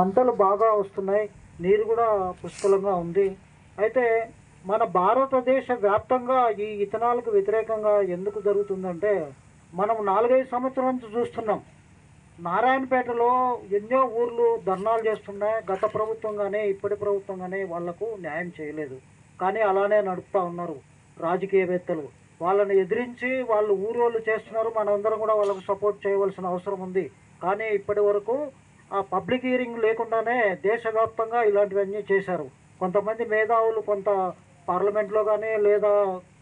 పంటలు బాగా వస్తున్నాయి నీరు కూడా పుష్కలంగా ఉంది. అయితే మన భారతదేశ వ్యాప్తంగా ఈ ఇథనాల్కు వ్యతిరేకంగా ఎందుకు జరుగుతుందంటే మనం నాలుగైదు సంవత్సరాల నుంచి చూస్తున్నాం. నారాయణపేటలో ఎన్నో ఊర్లు ధర్నాలు చేస్తున్నాయి. గత ప్రభుత్వం కానీ ఇప్పటి ప్రభుత్వం కానీ వాళ్ళకు న్యాయం చేయలేదు. కానీ అలానే నడుపుతా ఉన్నారు రాజకీయవేత్తలు. వాళ్ళని ఎదిరించి వాళ్ళు ఊరోళ్ళు చేస్తున్నారు. మనందరం కూడా వాళ్ళకు సపోర్ట్ చేయవలసిన అవసరం ఉంది. కానీ ఇప్పటి వరకు ఆ పబ్లిక్ హియరింగ్ లేకుండానే దేశవ్యాప్తంగా ఇలాంటివన్నీ చేశారు. కొంతమంది మేధావులు కొంత పార్లమెంట్లో కానీ లేదా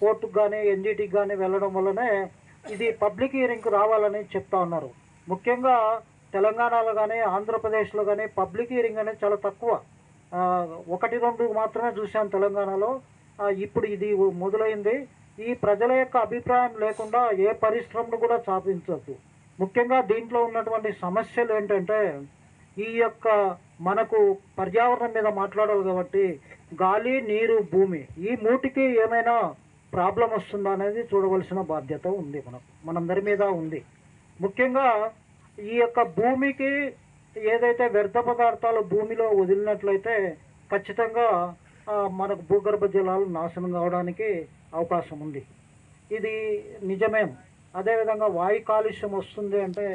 కోర్టుకు కానీ ఎన్జిటికి కానీ వెళ్ళడం వల్లనే ఇది పబ్లిక్ హియరింగ్కి రావాలని చెప్తా ఉన్నారు. ముఖ్యంగా తెలంగాణలో కానీ ఆంధ్రప్రదేశ్లో కానీ పబ్లిక్ హియరింగ్ అనేది చాలా తక్కువ. ఒకటి రెండు మాత్రమే చూశాను తెలంగాణలో. ఇప్పుడు ఇది మొదలైంది. ఈ ప్రజల యొక్క అభిప్రాయం లేకుండా ఏ పరిశ్రమను కూడా స్థాపించద్దు. ముఖ్యంగా దీంట్లో ఉన్నటువంటి సమస్యలు ఏంటంటే ఈ యొక్క మనకు పర్యావరణం మీద మాట్లాడాలి కాబట్టి గాలి నీరు భూమి ఈ మూటికి ఏమైనా ప్రాబ్లం వస్తుందా అనేది చూడవలసిన బాధ్యత ఉంది మనకు. మనందరి మీద ఉంది. ముఖ్యంగా ఈ యొక్క భూమికి ఏదైతే వ్యర్థ పదార్థాలు భూమిలో వదిలినట్లయితే ఖచ్చితంగా మనకు భూగర్భ జలాలు నాశనం కావడానికి అవకాశం ఉంది. ఇది నిజమే? అదేవిధంగా వాయు కాలుష్యం వస్తుంది అంటే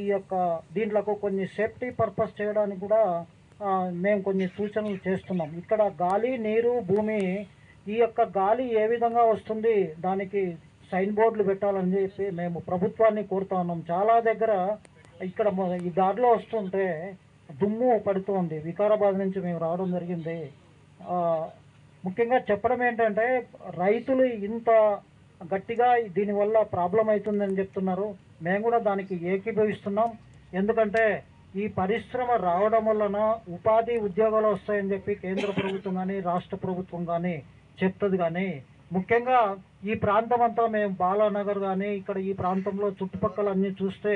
ఈ యొక్క దీంట్లో కొన్ని సేఫ్టీ పర్పస్ చేయడానికి కూడా మేము కొన్ని సూచనలు చేస్తున్నాం. ఇక్కడ గాలి నీరు భూమి ఈ యొక్క గాలి ఏ విధంగా వస్తుంది దానికి సైన్ బోర్డులు పెట్టాలని చెప్పి మేము ప్రభుత్వాన్ని కోరుతా ఉన్నాం. చాలా దగ్గర ఇక్కడ ఈ దారిలో వస్తుంటే దుమ్ము పడుతుంది. వికారాబాద్ నుంచి మేము రావడం జరిగింది. ముఖ్యంగా చెప్పడం ఏంటంటే రైతులు ఇంత గట్టిగా దీనివల్ల ప్రాబ్లం అవుతుందని చెప్తున్నారు. మేము కూడా దానికి ఏకీభవిస్తున్నాం. ఎందుకంటే ఈ పరిశ్రమ రావడం వలన ఉపాధి ఉద్యోగాలు వస్తాయని చెప్పి కేంద్ర ప్రభుత్వం కానీ రాష్ట్ర ప్రభుత్వం కానీ చెప్తుంది కానీ ముఖ్యంగా ఈ ప్రాంతం అంతా మేము బాలానగర్ కానీ ఇక్కడ ఈ ప్రాంతంలో చుట్టుపక్కల అన్నీ చూస్తే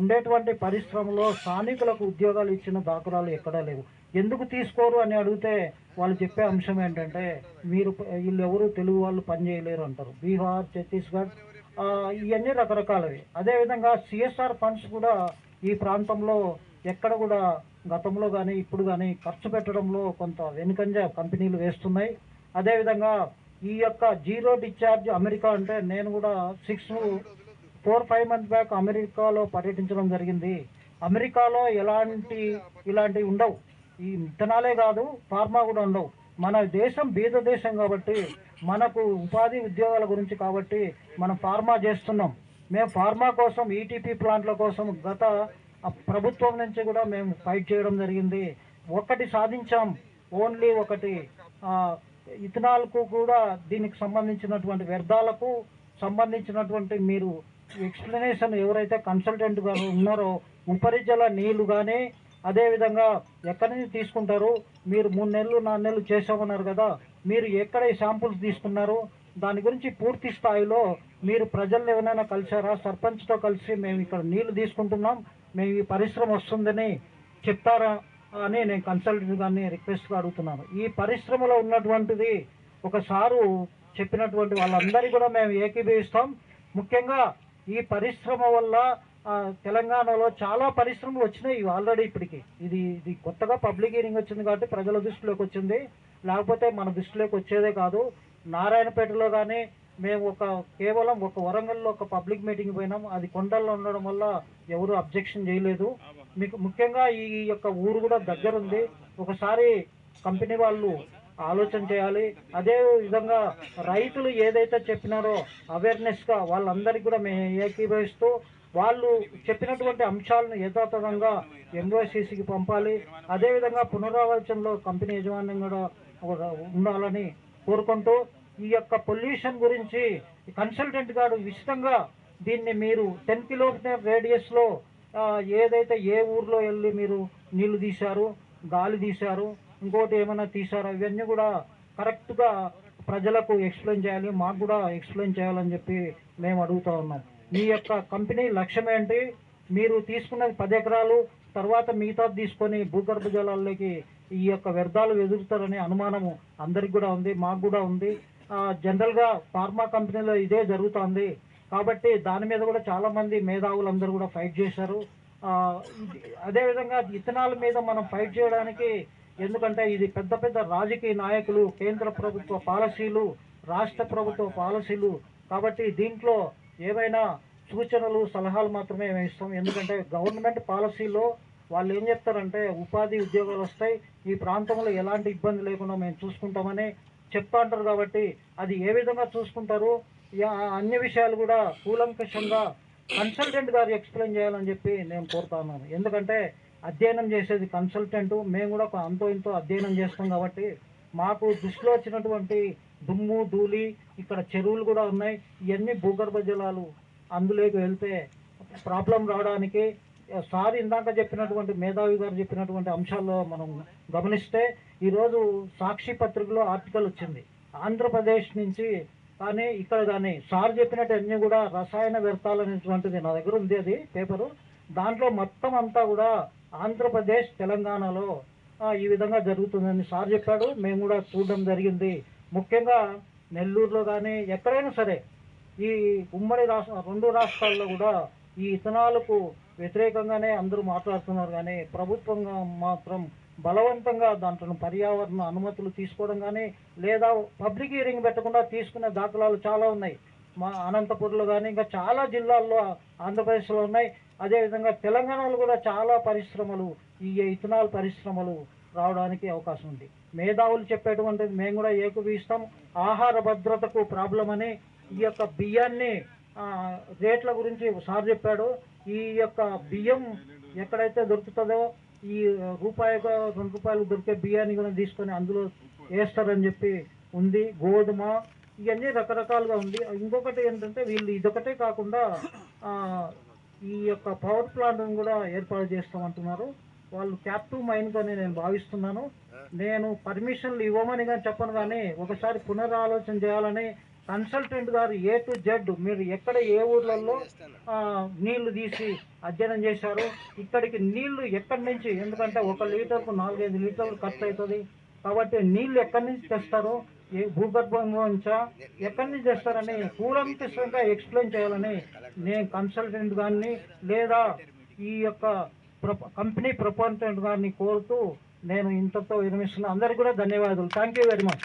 ఉండేటువంటి పరిశ్రమలో స్థానికులకు ఉద్యోగాలు ఇచ్చిన దాఖలాలు ఎక్కడా లేవు. ఎందుకు తీసుకోరు అని అడిగితే వాళ్ళు చెప్పే అంశం ఏంటంటే మీరు వీళ్ళు ఎవరు తెలుగు వాళ్ళు పనిచేయలేరు అంటారు. బీహార్ ఛత్తీస్గఢ్ ఇవన్నీ రకరకాలవి. అదేవిధంగా సిఎస్ఆర్ ఫండ్స్ కూడా ఈ ప్రాంతంలో ఎక్కడ కూడా గతంలో కానీ ఇప్పుడు కానీ ఖర్చు పెట్టడంలో కొంత వెనుకంజ కంపెనీలు వేస్తున్నాయి. అదేవిధంగా ఈ యొక్క జీరో డిశ్చార్జ్ అమెరికా అంటే నేను కూడా six four five month back అమెరికాలో పర్యటించడం జరిగింది. అమెరికాలో ఎలాంటి ఇలాంటివి ఉండవు. ఈ విత్తనాలే కాదు ఫార్మా కూడా ఉండవు. మన దేశం బీద దేశం కాబట్టి మనకు ఉపాధి ఉద్యోగాల గురించి కాబట్టి మనం ఫార్మా చేస్తున్నాం. మేము ఫార్మా కోసం ఈటీపీ ప్లాంట్ల కోసం గత ప్రభుత్వం నుంచి కూడా మేము ఫైట్ చేయడం జరిగింది. ఒకటి సాధించాం. ఓన్లీ ఒకటి. ఇథనాల్కు కూడా దీనికి సంబంధించినటువంటి వ్యర్థాలకు సంబంధించినటువంటి మీరు ఎక్స్ప్లెనేషన్ ఎవరైతే కన్సల్టెంట్ గారు ఉన్నారో ఉపరిజల నీళ్ళు కానీ అదేవిధంగా ఎక్కడి నుంచి తీసుకుంటారు? మీరు మూడు నెలలు నాలుగు నెలలు చేసామన్నారు కదా మీరు ఎక్కడ ఈ శాంపుల్స్ తీసుకున్నారు? దాని గురించి పూర్తి స్థాయిలో మీరు ప్రజల్ని ఏమైనా కలిసారా సర్పంచ్తో కలిసి మేము ఇక్కడ నీళ్ళు తీసుకుంటున్నాం మేము ఈ పరిశ్రమ వస్తుందని చెప్తారా అని నేను కన్సల్టెంట్ గారిని రిక్వెస్ట్గా అడుగుతున్నాను. ఈ పరిశ్రమలో ఉన్నటువంటిది ఒకసారు చెప్పినటువంటి వాళ్ళందరికీ కూడా మేము ఏకీభవిస్తాం. ముఖ్యంగా ఈ పరిశ్రమ వల్ల తెలంగాణలో చాలా పరిశ్రమలు వచ్చినాయి ఆల్రెడీ ఇప్పటికి. ఇది ఇది కొత్తగా పబ్లిక్ హీరింగ్ వచ్చింది కాబట్టి ప్రజల దృష్టిలోకి వచ్చింది. లేకపోతే మన దృష్టిలోకి వచ్చేదే కాదు. నారాయణపేటలో కానీ మేము ఒక కేవలం ఒక వరంగల్లో ఒక పబ్లిక్ మీటింగ్ పోయినాం. అది కొండల్లో ఉండడం వల్ల ఎవరు అబ్జెక్షన్ చేయలేదు. మీకు ముఖ్యంగా ఈ యొక్క ఊరు కూడా దగ్గర ఉంది. ఒకసారి కంపెనీ వాళ్ళు ఆలోచన చేయాలి. అదే విధంగా రైతులు ఏదైతే చెప్పినారో అవేర్నెస్గా వాళ్ళందరికీ కూడా మేము ఏకీభవిస్తూ వాళ్ళు చెప్పినటువంటి అంశాలను యథాతథంగా ఎంఓసీసీకి పంపాలి. అదేవిధంగా పునరావాసంలో కంపెనీ యజమాన్యం కూడా ఉండాలని కోరుకుంటూ ఈ యొక్క పొల్యూషన్ గురించి కన్సల్టెంట్ గారు విశితంగా దీన్ని మీరు టెన్ కిలోమీటర్ రేడియస్లో ఏదైతే ఏ ఊర్లో వెళ్ళి మీరు నీళ్ళు తీశారు గాలి తీశారు ఇంకోటి ఏమైనా తీశారు ఇవన్నీ కూడా కరెక్ట్గా ప్రజలకు ఎక్స్ప్లెయిన్ చేయాలి మాకు కూడా ఎక్స్ప్లెయిన్ చేయాలని చెప్పి మేము అడుగుతా ఉన్నాం. మీ యొక్క కంపెనీ లక్ష్యం ఏంటి మీరు తీసుకున్నది పది ఎకరాలు తర్వాత మిగతా తీసుకొని భూగర్భ జలాల్లోకి ఈ యొక్క వ్యర్థాలు ఎదురుతారనే అనుమానము అందరికి కూడా ఉంది మాకు కూడా ఉంది. జనరల్గా ఫార్మా కంపెనీలో ఇదే జరుగుతోంది. కాబట్టి దాని మీద కూడా చాలా మంది మేధావులు అందరూ కూడా ఫైట్ చేశారు. అదేవిధంగా ఇథనాల్ మీద మనం ఫైట్ చేయడానికి ఎందుకంటే ఇది పెద్ద పెద్ద రాజకీయ నాయకులు కేంద్ర ప్రభుత్వ పాలసీలు రాష్ట్ర ప్రభుత్వ పాలసీలు. కాబట్టి దీంట్లో ఏవైనా సూచనలు సలహాలు మాత్రమే మేము ఇస్తాం. ఎందుకంటే గవర్నమెంట్ పాలసీలో వాళ్ళు ఏం చెప్తారంటే ఉపాధి ఉద్యోగాలు వస్తాయి. ఈ ప్రాంతంలో ఎలాంటి ఇబ్బంది లేకుండా మేము చూసుకుంటామని చెప్తా అంటారు కాబట్టి అది ఏ విధంగా చూసుకుంటారు? అన్ని విషయాలు కూడా కూలంకషంగా కన్సల్టెంట్ గారు ఎక్స్ప్లెయిన్ చేయాలని చెప్పి నేను కోరుతాను ఎందుకంటే అధ్యయనం చేసేది కన్సల్టెంట్. మేము కూడా ఒక అంతో ఇంతో అధ్యయనం చేస్తాం కాబట్టి మాకు దృష్టిలో వచ్చినటువంటి దుమ్ము ధూళి ఇక్కడ చెరువులు కూడా ఉన్నాయి. ఇవన్నీ భూగర్భ జలాలు. అందులోకి వెళ్తే ప్రాబ్లం రావడానికి సార్ ఇందాక చెప్పినటువంటి మేధావి గారు చెప్పినటువంటి అంశాల్లో మనం గమనిస్తే ఈరోజు సాక్షి పత్రికలో ఆర్టికల్ వచ్చింది. ఆంధ్రప్రదేశ్ నుంచి కానీ ఇక్కడ కానీ సార్ చెప్పినట్టు అన్నీ కూడా రసాయన వ్యర్థాలు అనేటువంటిది నా దగ్గర ఉంది అది పేపరు. దాంట్లో మొత్తం అంతా కూడా ఆంధ్రప్రదేశ్ తెలంగాణలో ఈ విధంగా జరుగుతుందని సార్ చెప్పాడు. మేము కూడా చూడడం జరిగింది. ముఖ్యంగా నెల్లూరులో కానీ ఎక్కడైనా సరే ఈ ఉమ్మడి రాష్ట్ర రెండు రాష్ట్రాల్లో కూడా ఈ ఇథనాలకు వ్యతిరేకంగానే అందరూ మాట్లాడుతున్నారు. కానీ ప్రభుత్వంగా మాత్రం బలవంతంగా దాంట్లో పర్యావరణ అనుమతులు తీసుకోవడం కానీ లేదా పబ్లిక్ హియరింగ్ పెట్టకుండా తీసుకునే దాఖలాలు చాలా ఉన్నాయి. మా అనంతపూర్లో కానీ ఇంకా చాలా జిల్లాల్లో ఆంధ్రప్రదేశ్లో ఉన్నాయి. అదేవిధంగా తెలంగాణలో కూడా చాలా పరిశ్రమలు ఈ ఇథనాల్ పరిశ్రమలు రావడానికి అవకాశం ఉంది. మేధావులు చెప్పేటువంటిది మేము కూడా ఏకీవిస్తాం ఆహార భద్రతకు ప్రాబ్లం అని ఈ యొక్క బియ్యాన్ని రేట్ల గురించి సార్ చెప్పాడు. ఈ యొక్క బియ్యం ఎక్కడైతే దొరుకుతుందో ఈ రూపాయి రెండు రూపాయలు దొరికే బియ్యాన్ని కూడా తీసుకొని అందులో వేస్తారని చెప్పి ఉంది. గోధుమ ఇవన్నీ రకరకాలుగా ఉంది. ఇంకొకటి ఏంటంటే వీళ్ళు ఇదొకటే కాకుండా ఈ యొక్క పవర్ ప్లాంట్ను కూడా ఏర్పాటు చేస్తామంటున్నారు. వాళ్ళు క్యాప్టివ్ మైన్ అని నేను భావిస్తున్నాను. నేను పర్మిషన్లు ఇవ్వమని కానీ చెప్పను కానీ ఒకసారి పునరాలోచన చేయాలని కన్సల్టెంట్ గారు ఏ టు జెడ్ మీరు ఎక్కడ ఏ ఊర్లలో నీళ్ళు తీసి అధ్యయనం చేశారు. ఇక్కడికి నీళ్ళు ఎక్కడి నుంచి? ఎందుకంటే ఒక లీటర్కు నాలుగైదు లీటర్లు ఖర్చు అవుతుంది. కాబట్టి నీళ్ళు ఎక్కడి నుంచి తెస్తారు? ఏ భూగర్భంలో నుంచా? ఎక్కడి నుంచి తెస్తారని కూలంకషంగా ఎక్స్ప్లెయిన్ చేయాలని నేను కన్సల్టెంట్ గారిని లేదా ఈ యొక్క కంపెనీ ప్రపంచ గారిని కోరుతూ నేను ఇంతతో విరమిస్తున్నాను అందరికీ కూడా ధన్యవాదాలు. Thank you very much